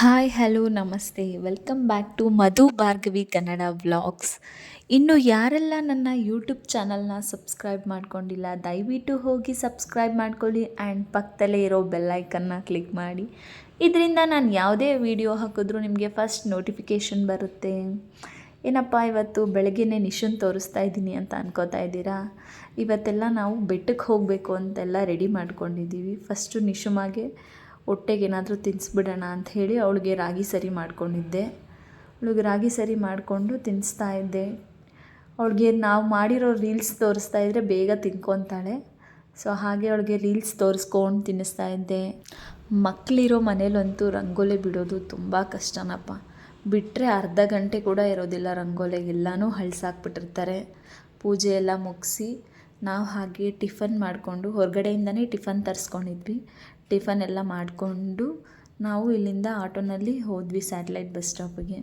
Hi hello ನಮಸ್ತೆ welcome back to Madhu Bhargavi Kannada vlogs ಇನ್ನು ಯಾರೆಲ್ಲ ನನ್ನ ಯೂಟ್ಯೂಬ್ ಚಾನಲ್ನ ಸಬ್ಸ್ಕ್ರೈಬ್ ಮಾಡ್ಕೊಂಡಿಲ್ಲ, ದಯವಿಟ್ಟು ಹೋಗಿ ಸಬ್ಸ್ಕ್ರೈಬ್ ಮಾಡ್ಕೊಳ್ಳಿ ಆ್ಯಂಡ್ ಪಕ್ಕದಲ್ಲೇ ಇರೋ ಬೆಲ್ಲೈಕನ್ನ ಕ್ಲಿಕ್ ಮಾಡಿ. ಇದರಿಂದ ನಾನು ಯಾವುದೇ ವಿಡಿಯೋ ಹಾಕಿದ್ರೂ ನಿಮಗೆ ಫಸ್ಟ್ ನೋಟಿಫಿಕೇಷನ್ ಬರುತ್ತೆ. ಏನಪ್ಪ, ಇವತ್ತು ಬೆಳಗ್ಗೆನೇ ನಿಶನ್ ತೋರಿಸ್ತಾ ಇದ್ದೀನಿ ಅಂತ ಅನ್ಕೋತಾ ಇದ್ದೀರಾ? ಇವತ್ತೆಲ್ಲ ನಾವು ಬೆಟ್ಟಕ್ಕೆ ಹೋಗಬೇಕು ಅಂತೆಲ್ಲ ರೆಡಿ ಮಾಡ್ಕೊಂಡಿದ್ದೀವಿ. ಫಸ್ಟು ನಿಶುಮಾಗೆ ಹೊಟ್ಟೆಗೆ ಏನಾದರೂ ತಿನ್ನಿಸ್ಬಿಡೋಣ ಅಂತ ಹೇಳಿ ಅವಳಿಗೆ ರಾಗಿ ಸರಿ ಮಾಡ್ಕೊಂಡಿದ್ದೆ. ಅವಳಿಗೆ ರಾಗಿ ಸರಿ ಮಾಡಿಕೊಂಡು ತಿನ್ನಿಸ್ತಾ ಇದ್ದೆ. ಅವಳಿಗೆ ನಾವು ಮಾಡಿರೋ ರೀಲ್ಸ್ ತೋರಿಸ್ತಾ ಇದ್ದರೆ ಬೇಗ ತಿನ್ಕೊತಾಳೆ. ಸೊ ಹಾಗೆ ಅವಳಿಗೆ ರೀಲ್ಸ್ ತೋರಿಸ್ಕೊಂಡು ತಿನ್ನಿಸ್ತಾ ಇದ್ದೆ. ಮಕ್ಕಳಿರೋ ಮನೇಲಂತೂ ರಂಗೋಲಿ ಬಿಡೋದು ತುಂಬ ಕಷ್ಟನಪ್ಪ. ಬಿಟ್ಟರೆ ಅರ್ಧ ಗಂಟೆ ಕೂಡ ಇರೋದಿಲ್ಲ ರಂಗೋಲಿಗೆಲ್ಲನೂ ಹಳ್ಸಾಕ್ಬಿಟ್ಟಿರ್ತಾರೆ. ಪೂಜೆ ಎಲ್ಲ ಮುಗಿಸಿ ನಾವು ಹಾಗೆ ಟಿಫನ್ ಮಾಡಿಕೊಂಡು ಹೊರಗಡೆಯಿಂದನೇ ಟಿಫನ್ ತರಿಸ್ಕೊಂಡಿದ್ವಿ. ಟಿಫನ್ ಎಲ್ಲ ಮಾಡಿಕೊಂಡು ನಾವು ಇಲ್ಲಿಂದ ಆಟೋನಲ್ಲಿ ಹೋದ್ವಿ ಸ್ಯಾಟಲೈಟ್ ಬಸ್ ಸ್ಟಾಪಿಗೆ.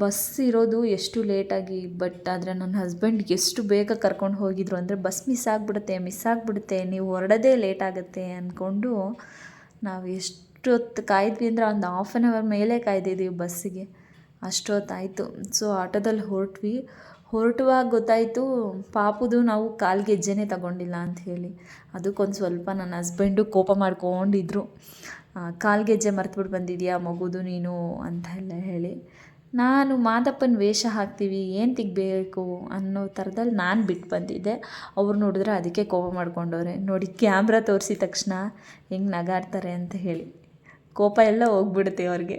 ಬಸ್ ಇರೋದು ಎಷ್ಟು ಲೇಟಾಗಿ ಬಟ್ ಆದರೆ ನನ್ನ ಹಸ್ಬೆಂಡ್ ಎಷ್ಟು ಬೇಗ ಕರ್ಕೊಂಡು ಹೋಗಿದ್ರು ಅಂದರೆ ಬಸ್ ಮಿಸ್ ಆಗಿಬಿಡುತ್ತೆ ಮಿಸ್ ಆಗಿಬಿಡುತ್ತೆ, ನೀವು ಹೊರಡೋದೇ ಲೇಟ್ ಆಗುತ್ತೆ ಅಂದ್ಕೊಂಡು ನಾವು ಎಷ್ಟೊತ್ತು ಕಾಯ್ದ್ವಿ ಅಂದರೆ ಒಂದು ಹಾಫ್ ಆನ್ ಅವರ್ ಮೇಲೆ ಕಾಯ್ದಿದ್ದೀವಿ ಬಸ್ಸಿಗೆ. ಅಷ್ಟೊತ್ತಾಯಿತು. ಸೊ ಆಟೋದಲ್ಲಿ ಹೊರಟ್ವಿ. ಹೊರಟುವಾಗ ಗೊತ್ತಾಯಿತು, ಪಾಪುದು ನಾವು ಕಾಲು ಗೆಜ್ಜೆನೇ ತಗೊಂಡಿಲ್ಲ ಅಂತ ಹೇಳಿ. ಅದಕ್ಕೊಂದು ಸ್ವಲ್ಪ ನನ್ನ ಹಸ್ಬೆಂಡು ಕೋಪ ಮಾಡ್ಕೊಂಡಿದ್ರು. ಕಾಲು ಗೆಜ್ಜೆ ಮರ್ತುಬಿಟ್ಟು ಬಂದಿದೆಯಾ ಮಗುದು ನೀನು ಅಂತ ಎಲ್ಲ ಹೇಳಿ. ನಾನು ಮಾದಪ್ಪನ ವೇಷ ಹಾಕ್ತೀವಿ, ಏನು ತೆಗಿಬೇಕು ಅನ್ನೋ ಥರದಲ್ಲಿ ನಾನು ಬಿಟ್ಟು ಬಂದಿದ್ದೆ. ಅವ್ರು ನೋಡಿದ್ರೆ ಅದಕ್ಕೆ ಕೋಪ ಮಾಡ್ಕೊಂಡವ್ರೆ. ನೋಡಿ ಕ್ಯಾಮ್ರಾ ತೋರಿಸಿದ ತಕ್ಷಣ ಹೆಂಗೆ ನಗಾಡ್ತಾರೆ ಅಂತ ಹೇಳಿ. ಕೋಪ ಎಲ್ಲ ಹೋಗ್ಬಿಡುತ್ತೆ ಅವ್ರಿಗೆ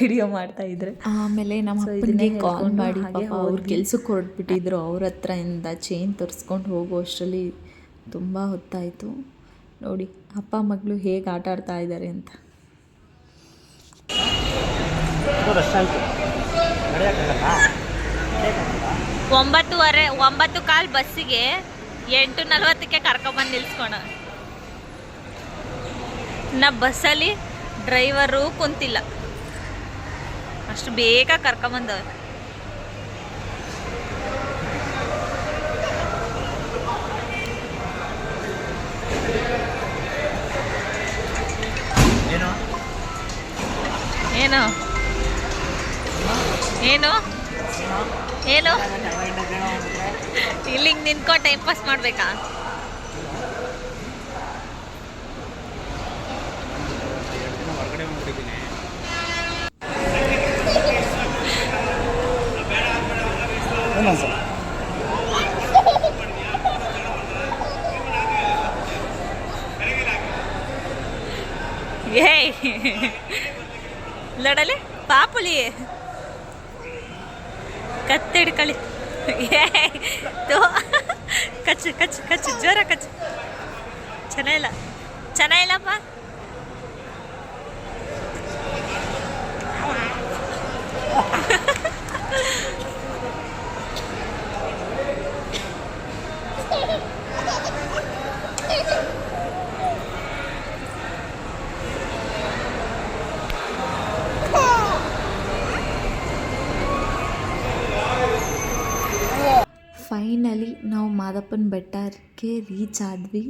ವಿಡಿಯೋ ಮಾಡ್ತಾ ಇದ್ರೆ. ಆಮೇಲೆ ನಮ್ಮ ಅಪ್ಪನಿಗೆ ಕಾಲ್ ಮಾಡಿ ಪಾಪ ಅವ್ರು. ಕೆಲ್ಸಕ್ಕೆ ಹೊರಟ್ಬಿಟ್ಟಿದ್ರು ಅವ್ರ ಇಂದ ಚೈನ್ ತರಿಸ್ಕೊಂಡು ಹೋಗೋ ಅಷ್ಟರಲ್ಲಿ ತುಂಬ ಹೊತ್ತಾಯಿತು. ನೋಡಿ ಅಪ್ಪ ಮಗಳು ಹೇಗೆ ಆಟ ಆಡ್ತಾ ಇದ್ದಾರೆ ಅಂತ. ಒಂಬತ್ತುವರೆ ಒಂಬತ್ತು ಕಾಲ್ ಬಸ್ಸಿಗೆ ಎಂಟು ನಲ್ವತ್ತಕ್ಕೆ ಕರ್ಕೊಂಬಂದು ನಿಲ್ಸ್ಕೊಣ. ನಾ ಬಸ್ಸಲ್ಲಿ ಡ್ರೈವರು ಕುಂತಿಲ್ಲ. ಅಷ್ಟು ಬೇಗ ಕರ್ಕೊಂಬಂದವ್ರು. ಏನು? ಏನು? ಏನು? ಇಲ್ಲಿಗೆ ನಿಂತ್ಕೊಂಡು ಟೈಮ್ ಪಾಸ್ ಮಾಡ್ಬೇಕಾ? ಏಯ್ ನೋಡಲೆ ಪಾಪುಲಿ ಕತ್ತಿಡ್ಕಳಿ ಏಯ್ ತೋ ಕಚ್ಚು ಕಚ್ಚು ಕಚ್ಚು ಜೋರ ಕಚ್ಚು ಚೆನ್ನಾಗಿಲ್ಲ ಚೆನ್ನಾಗಿಲ್ಲಪ್ಪ ಫೈನಲಿ ನಾವು ಮಾದಪ್ಪನ ಬೆಟ್ಟಕ್ಕೆ ರೀಚ್ ಆದ್ವಿ.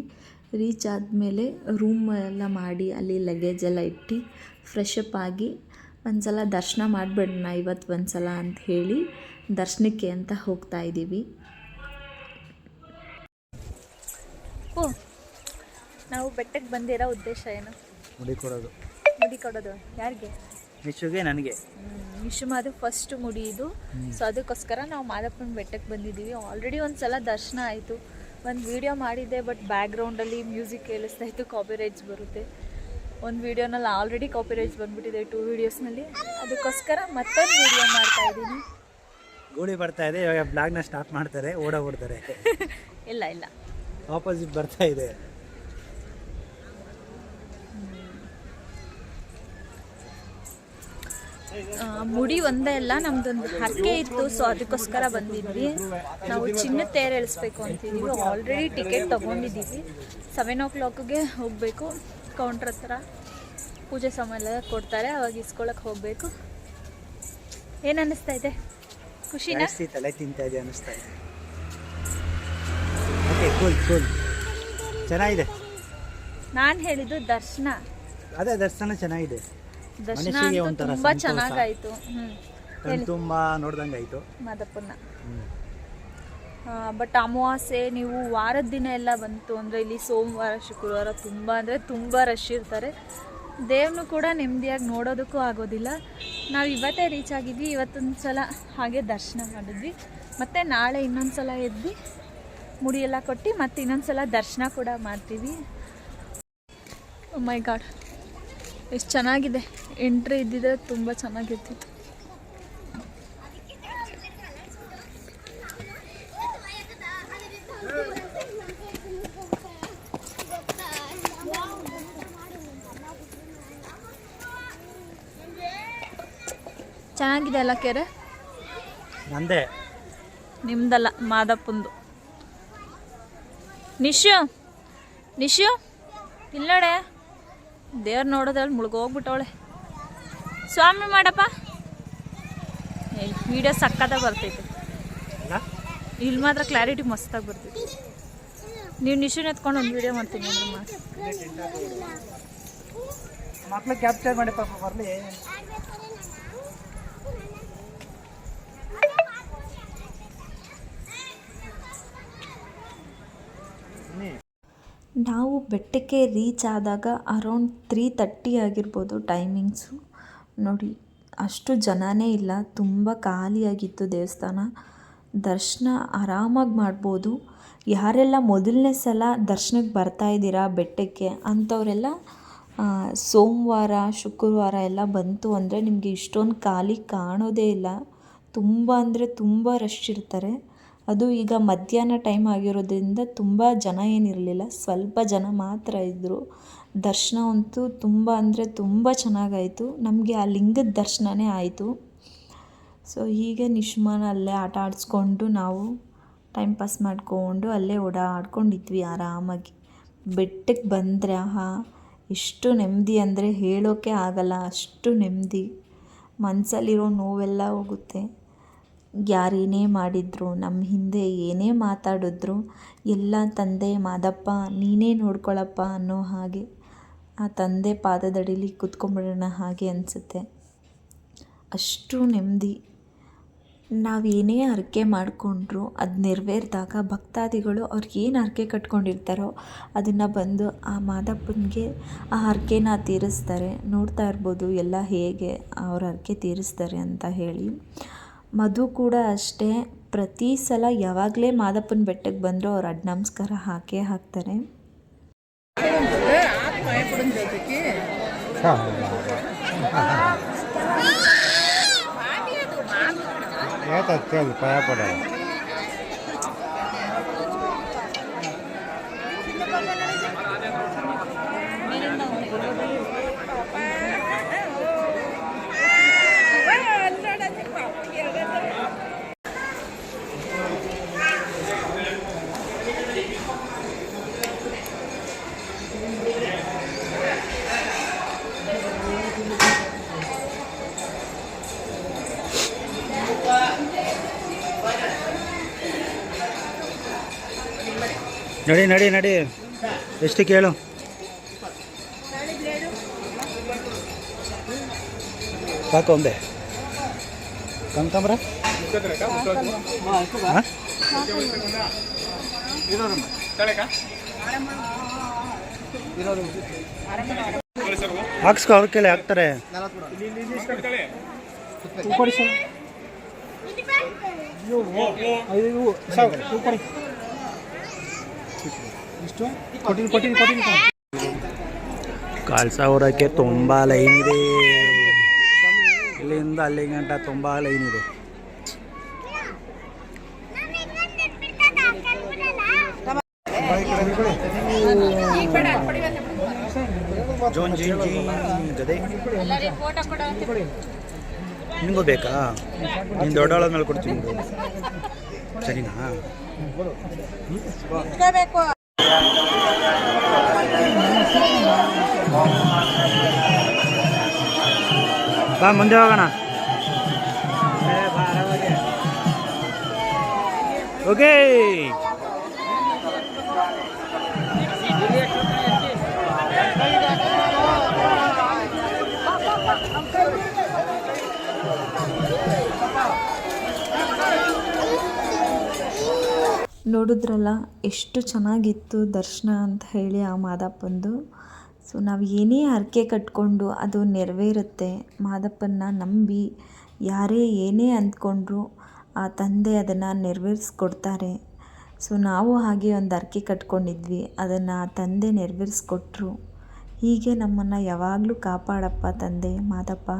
ರೀಚ್ ಆದಮೇಲೆ ರೂಮ್ ಎಲ್ಲ ಮಾಡಿ ಅಲ್ಲಿ ಲಗೇಜ್ ಎಲ್ಲ ಇಟ್ಟು ಫ್ರೆಶ್ ಅಪ್ ಆಗಿ ಒಂದು ಸಲ ದರ್ಶನ ಮಾಡಿಬಿಡೋಣ ಇವತ್ತು ಒಂದು ಸಲ ಅಂತ ಹೇಳಿ ದರ್ಶನಕ್ಕೆ ಅಂತ ಹೋಗ್ತಾ ಇದ್ದೀವಿ. ಓ ನಾವು ಬೆಟ್ಟಕ್ಕೆ ಬಂದಿರೋ ಉದ್ದೇಶ ಏನು? ಮುಡಿ ಕೊಡೋದು. ಮುಡಿ ಕೊಡೋದು. ಯಾರಿಗೆ? ನಿಶುಗೆ ನನಗೆ. ವಿಶ್ವಮಾದ ಫಸ್ಟ್ ಮುಡಿ ಇದು ಸೊ ಅದಕ್ಕೋಸ್ಕರ ನಾವು ಮಾದಪ್ಪನ ಬೆಟ್ಟಕ್ಕೆ ಬಂದಿದ್ದೀವಿ. ಆಲ್ರೆಡಿ ಒಂದು ಸಲ ದರ್ಶನ ಆಯಿತು. ಒಂದು ವಿಡಿಯೋ ಮಾಡಿದ್ದೆ ಬಟ್ ಬ್ಯಾಕ್ಗ್ರೌಂಡಲ್ಲಿ ಮ್ಯೂಸಿಕ್ ಕೇಳಿಸ್ತಾ ಇತ್ತು ಕಾಪಿರೈಟ್ಸ್ ಬರುತ್ತೆ. ಒಂದು ವಿಡಿಯೋನಲ್ಲಿ ಆಲ್ರೆಡಿ ಕಾಪಿರೈಟ್ಸ್ ಬಂದುಬಿಟ್ಟಿದೆ ಟೂ ವೀಡಿಯೋಸ್ನಲ್ಲಿ ಅದಕ್ಕೋಸ್ಕರ ಮತ್ತೊಂದು ವಿಡಿಯೋ ಮಾಡ್ತಾ ಇದ್ದೀನಿ. ಗೋಳಿ ಬರ್ತಾ ಇದೆ ಇವಾಗ ಬ್ಲಾಗ್ನ ಸ್ಟಾಪ್ ಮಾಡ್ತಾರೆ ಓಡೋಗ್ಬಿಡ್ತಾರೆ. ಇಲ್ಲ ಇಲ್ಲ. ಆಪೋಸಿಟ್ ಬರ್ತಾ ಇದೆ. ಮುಡಿ ಒಂದೇ ಅಲ್ಲ ನಮ್ದೊಂದು ಹರಕೆ ಇತ್ತು ಸೊ ಅದಕ್ಕೋಸ್ಕರ ಬಂದಿದ್ವಿ. ನಾವು ಚಿನ್ನ ತೇರು ಎಳಿಸ್ಬೇಕು ಅಂತಿದ್ದೀವಿ ಆಲ್ರೆಡಿ ಟಿಕೆಟ್ ತೊಗೊಂಡಿದ್ದೀವಿ ಸೆವೆನ್ ಓ ಕ್ಲಾಕ್ಗೆ ಹೋಗಬೇಕು. ಕೌಂಟ್ರ್ ಹತ್ರ ಪೂಜೆ ಸಾಮಾನು ಎಲ್ಲ ಕೊಡ್ತಾರೆ ಅವಾಗ ಇಸ್ಕೊಳಕ್ಕೆ ಹೋಗಬೇಕು. ಏನು ಅನ್ನಿಸ್ತಾ ಇದೆ? ಖುಷಿನಾ? ಜಾಸ್ತಿ ತಲೆ ತಿಂತಾ ಇದೆ ಅನಿಸ್ತಾ ಇದೆ. ಓಕೆ ಕೂಲ್ ಕೂಲ್ ಚೆನ್ನಾಗಿದೆ. ನಾನು ಹೇಳಿದ್ದು ದರ್ಶನ. ಅದೇ ದರ್ಶನ ಚೆನ್ನಾಗಿದೆ. ದರ್ಶನ ಮನಸ್ಸಿಗೆ ಅಂತೂ ಒಂಥರ ತುಂಬಾ ಸಂತೋಷ. ಚೆನ್ನಾಗಾಯ್ತು. ಹ್ಮ್. ತುಂಬ ಬಟ್ ಅಮಾವಾಸ್ಯೆ ನೀವು ವಾರದ ದಿನ ಎಲ್ಲ ಬಂತು ಅಂದ್ರೆ ಇಲ್ಲಿ ಸೋಮವಾರ ಶುಕ್ರವಾರ ತುಂಬಾ ಅಂದ್ರೆ ತುಂಬಾ ರಶ್ ಇರ್ತಾರೆ. ದೇವ್ನು ಕೂಡ ನೆಮ್ಮದಿಯಾಗಿ ನೋಡೋದಕ್ಕೂ ಆಗೋದಿಲ್ಲ. ನಾವು ಇವತ್ತೇ ರೀಚ್ ಆಗಿದ್ವಿ ಇವತ್ತೊಂದು ಸಲ ಹಾಗೆ ದರ್ಶನ ಮಾಡಿದ್ವಿ. ಮತ್ತೆ ನಾಳೆ ಇನ್ನೊಂದು ಸಲ ಎದ್ವಿ ಮುಡಿ ಎಲ್ಲ ಕೊಟ್ಟು ಮತ್ತೆ ಇನ್ನೊಂದು ಸಲ ದರ್ಶನ ಕೂಡ ಮಾಡ್ತೀವಿ. ಮೈ ಗಾಡ್ ಎಷ್ಟು ಚೆನ್ನಾಗಿದೆ. ಎಂಟ್ರಿ ಇದ್ದಿದ್ರೆ ತುಂಬ ಚೆನ್ನಾಗಿರ್ತಿತ್ತು ಚೆನ್ನಾಗಿದೆ ಅಲ್ಲ ಕೆರೆ? ನಂದೇ. ನಿಮ್ದಲ್ಲ ಮಾದಪ್ಪಂದು. ನಿಶು ನಿಶು ಇಲ್ಲಡೆ ದೇವ್ರು ನೋಡೋದ್ರಲ್ಲಿ ಮುಳುಗೋಗ್ಬಿಟ್ಟವಳೆ. ಸ್ವಾಮಿ ಮಾಡಪ್ಪ. ವಿಡಿಯೋ ಸಕ್ಕತ್ತಾಗಿ ಬರ್ತೈತೆ. ಇಲ್ಲಿ? ಮಾತ್ರ ಕ್ಲಾರಿಟಿ ಮಸ್ತಾಗಿ ಬರ್ತೈತೆ. ನೀವು ನಿಶೂನ್ ಎತ್ಕೊಂಡು ಒಂದು ವಿಡಿಯೋ ಮಾಡ್ತೀನಿ ಅಂದ್ರೆ ಮಾಡಿ ಕ್ಯಾಪ್ಚರ್ ಮಾಡಿ ಪಾಪ ಬರಲಿ. ನಾವು ಬೆಟ್ಟಕ್ಕೆ ರೀಚ್ ಆದಾಗ ಅರೌಂಡ್ ತ್ರೀ ತರ್ಟಿ ಆಗಿರ್ಬೋದು ಟೈಮಿಂಗ್ಸು ನೋಡಿ, ಅಷ್ಟು ಜನನೇ ಇಲ್ಲ. ತುಂಬ ಖಾಲಿಯಾಗಿತ್ತು ದೇವಸ್ಥಾನ. ದರ್ಶನ ಆರಾಮಾಗಿ ಮಾಡ್ಬೋದು. ಯಾರೆಲ್ಲ ಮೊದಲನೇ ಸಲ ದರ್ಶನಕ್ಕೆ ಬರ್ತಾ ಇದ್ದೀರಾ ಬೆಟ್ಟಕ್ಕೆ ಅಂಥವರೆಲ್ಲ ಸೋಮವಾರ, ಶುಕ್ರವಾರ ಎಲ್ಲ ಬಂತು ಅಂದರೆ ನಿಮಗೆ ಇಷ್ಟೊಂದು ಖಾಲಿ ಕಾಣೋದೇ ಇಲ್ಲ. ತುಂಬ ಅಂದರೆ ತುಂಬ ರಶ್ ಇರ್ತಾರೆ. ಅದು ಈಗ ಮಧ್ಯಾಹ್ನ ಟೈಮ್ ಆಗಿರೋದ್ರಿಂದ ತುಂಬ ಜನ ಏನಿರಲಿಲ್ಲ. ಸ್ವಲ್ಪ ಜನ ಮಾತ್ರ ಇದ್ದರು ದರ್ಶನ ಅಂತೂ ತುಂಬ ಅಂದರೆ ತುಂಬ ಚೆನ್ನಾಗಾಯಿತು. ನಮಗೆ ಆ ಲಿಂಗದ ದರ್ಶನವೇ ಆಯಿತು. ಸೊ ಹೀಗೆ ನಿಶ್ಮಾನ ಅಲ್ಲೇ ಆಟ ಆಡಿಸ್ಕೊಂಡು ನಾವು ಟೈಮ್ ಪಾಸ್ ಮಾಡಿಕೊಂಡು ಅಲ್ಲೇ ಓಡಾಡ್ಕೊಂಡಿದ್ವಿ ಆರಾಮಾಗಿ. ಬೆಟ್ಟಕ್ಕೆ ಬಂದರೆ ಆಹಾ ಎಷ್ಟು ನೆಮ್ಮದಿ ಅಂದರೆ ಹೇಳೋಕ್ಕೆ ಆಗಲ್ಲ. ಅಷ್ಟು ನೆಮ್ಮದಿ. ಮನಸ್ಸಲ್ಲಿರೋ ನೋವೆಲ್ಲ ಹೋಗುತ್ತೆ. ಯಾರೇನೇ ಮಾಡಿದ್ರು ನಮ್ಮ ಹಿಂದೆ ಏನೇ ಮಾತಾಡಿದ್ರು, ಎಲ್ಲ ತಂದೆ ಮಾದಪ್ಪ, ನೀನೇ ನೋಡ್ಕೊಳಪ್ಪ ಅನ್ನೋ ಹಾಗೆ ಆ ತಂದೆ ಪಾದದಡಿಲಿ ಕೂತ್ಕೊಂಡ್ಬಿಡೋಣ ಹಾಗೆ ಅನಿಸುತ್ತೆ. ಅಷ್ಟು ನೆಮ್ಮದಿ. ನಾವೇನೇ ಹರಕೆ ಮಾಡಿಕೊಂಡ್ರು, ಅದು ನೆರವೇರಿದಾಗ ಭಕ್ತಾದಿಗಳು ಅವ್ರಿಗೆ ಏನು ಹರಕೆ ಕಟ್ಕೊಂಡಿರ್ತಾರೋ ಅದನ್ನು ಬಂದು ಆ ಮಾದಪ್ಪನಿಗೆ ಆ ಹರಕೆನ ತೀರಿಸ್ತಾರೆ. ನೋಡ್ತಾ ಇರ್ಬೋದು ಎಲ್ಲ ಹೇಗೆ ಅವ್ರ ಹರಕೆ ತೀರಿಸ್ತಾರೆ ಅಂತ ಹೇಳಿ. ಮಧು ಕೂಡ ಅಷ್ಟೇ. ಪ್ರತಿ ಸಲ ಯಾವಾಗಲೇ ಮಾದಪ್ಪನ ಬೆಟ್ಟಕ್ಕೆ ಬಂದರೂ ಅವ್ರು ಅಡ್ ನಮಸ್ಕಾರ ಹಾಕೇ ಹಾಕ್ತಾರೆ. ಭಯ ನಡಿ ನಡಿ ನಡಿ. ಎಷ್ಟು ಕೇಳು? ಸಾಕು ಒಂದೇ. ಕನಕಾಂಬ್ರ ಹಾಂ? ಹಾಕ್ಸ್ಕೊ ಅವ್ರ ಕೇಳಿ ಹಾಕ್ತಾರೆ. ಕಾಲ್ ಹೊರಕ್ಕೆ ತುಂಬ ಲೈನ್ ಇದೆ. ಇಲ್ಲಿಂದ ಅಲ್ಲಿ ಗಂಟ ತುಂಬ ಲೈನ್ ಇದೆ. ನಿಮಗೂ ಬೇಕಾ? ನೀನು ದೊಡ್ಡ ಮೇಲೆ ಕೊಡ್ತೀನಿ. ಸರಿನಾ? ಬಾ ಮುಂದೆ ಹೋಗೋಣ. ಓಕೆ ನೋಡಿದ್ರಲ್ಲ, ಎಷ್ಟು ಚೆನ್ನಾಗಿತ್ತು ದರ್ಶನ ಅಂತ ಹೇಳಿ ಆ ಮಾದಪ್ಪಂದು. ಸೊ, ನಾವು ಏನೇ ಹರಕೆ ಕಟ್ಕೊಂಡು ಅದು ನೆರವೇರುತ್ತೆ ಮಾದಪ್ಪನ ನಂಬಿ ಯಾರೇ ಏನೇ ಅಂದ್ಕೊಂಡ್ರು ಆ ತಂದೆ ಅದನ್ನು ನೆರವೇರಿಸ್ಕೊಡ್ತಾರೆ. ಸೊ, ನಾವು ಹಾಗೆ ಒಂದು ಹರಕೆ ಕಟ್ಕೊಂಡಿದ್ವಿ, ಅದನ್ನು ಆ ತಂದೆ ನೆರವೇರಿಸ್ಕೊಟ್ರು. ಹೀಗೆ ನಮ್ಮನ್ನು ಯಾವಾಗಲೂ ಕಾಪಾಡಪ್ಪ ತಂದೆ ಮಾದಪ್ಪ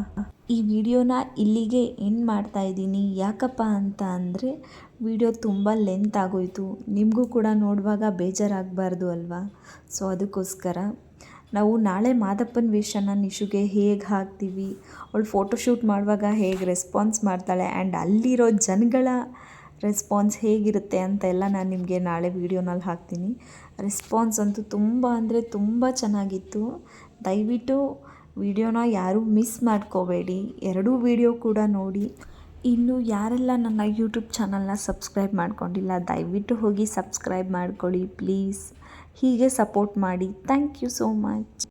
ಈ ವಿಡಿಯೋನ ಇಲ್ಲಿಗೆ ಎಂಡ್ ಮಾಡ್ತಾ ಇದ್ದೀನಿ. ಯಾಕಪ್ಪ ಅಂತ ಅಂದರೆ, ವಿಡಿಯೋ ತುಂಬ ಲೆಂತ್ ಆಗೋಯಿತು. ನಿಮಗೂ ಕೂಡ ನೋಡುವಾಗ ಬೇಜಾರಾಗಬಾರ್ದು ಅಲ್ವಾ? ಸೊ ಅದಕ್ಕೋಸ್ಕರ ನಾವು ನಾಳೆ ಮಾದಪ್ಪನ ವೇಷನ ನಿಶುಗೆ ಹೇಗೆ ಹಾಕ್ತೀವಿ? ಅವಳು ಫೋಟೋಶೂಟ್ ಮಾಡುವಾಗ ಹೇಗೆ ರೆಸ್ಪಾನ್ಸ್ ಮಾಡ್ತಾಳೆ? ಆ್ಯಂಡ್ ಅಲ್ಲಿರೋ ಜನಗಳ ರೆಸ್ಪಾನ್ಸ್ ಹೇಗಿರುತ್ತೆ ಅಂತ ಎಲ್ಲ ನಾನು ನಿಮಗೆ ನಾಳೆ ವೀಡಿಯೋನಲ್ಲಿ ಹಾಕ್ತೀನಿ. ರೆಸ್ಪಾನ್ಸ್ ಅಂತೂ ತುಂಬ ಅಂದರೆ ತುಂಬ ಚೆನ್ನಾಗಿತ್ತು. ದಯವಿಟ್ಟು ವಿಡಿಯೋನ ಯಾರೂ ಮಿಸ್ ಮಾಡ್ಕೋಬೇಡಿ. ಎರಡೂ ವಿಡಿಯೋ ಕೂಡ ನೋಡಿ. ಇನ್ನು ಯಾರೆಲ್ಲ ನನ್ನ ಯೂಟ್ಯೂಬ್ ಚಾನಲ್ನ ಸಬ್ಸ್ಕ್ರೈಬ್ ಮಾಡ್ಕೊಂಡಿಲ್ಲ, ದಯವಿಟ್ಟು ಹೋಗಿ ಸಬ್ಸ್ಕ್ರೈಬ್ ಮಾಡ್ಕೊಳ್ಳಿ ಪ್ಲೀಸ್ ಹೀಗೆ ಸಪೋರ್ಟ್ ಮಾಡಿ. Thank you so much